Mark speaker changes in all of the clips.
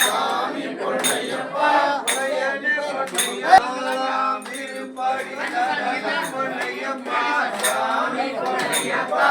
Speaker 1: சாமி பொன்னையப்பா பொன்னையப்பா சாமி பொன்னையப்பா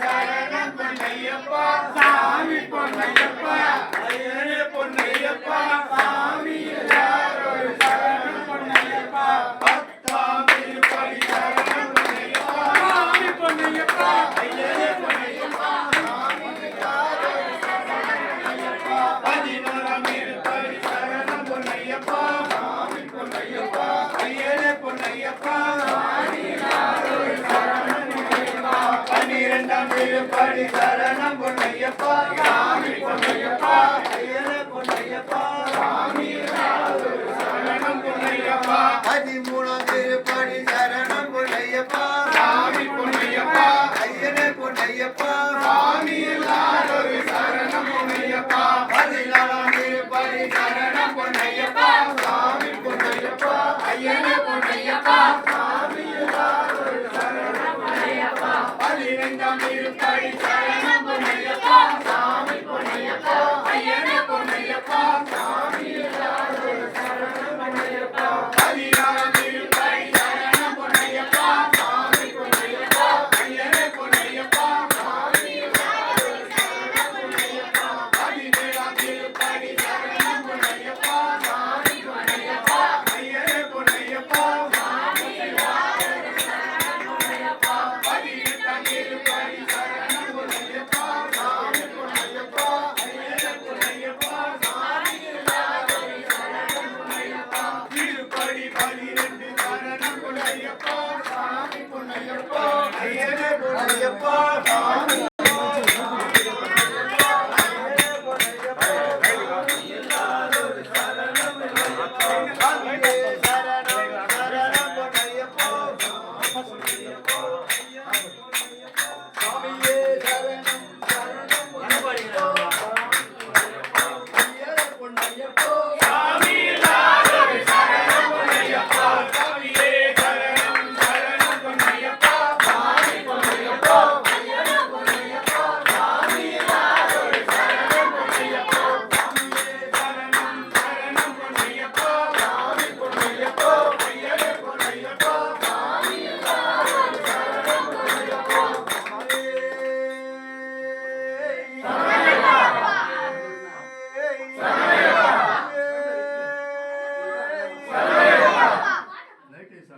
Speaker 1: சரணம் பொன்னையப்பா சரணம் பொன்னையப்பா சாமி பொன்னையப்பா பொன்னையப்பா. சாமி சரணம் பொன்னையப்பா. பதிமூணாம் திருப்பணி சரணம் பொன்னையப்பா. சாமி பொன்னையப்பா. ஐயனே பொன்னையப்பா. சாமி சரணம் பொன்னையப்பா. பதினாலாம் திருப்பணி சரணம் பொன்னையப்பா. சாமி பொன்னையப்பா. ஐயனே பொன்னையப்பா. பதினைந்தாம் திருப்பணி Yeah.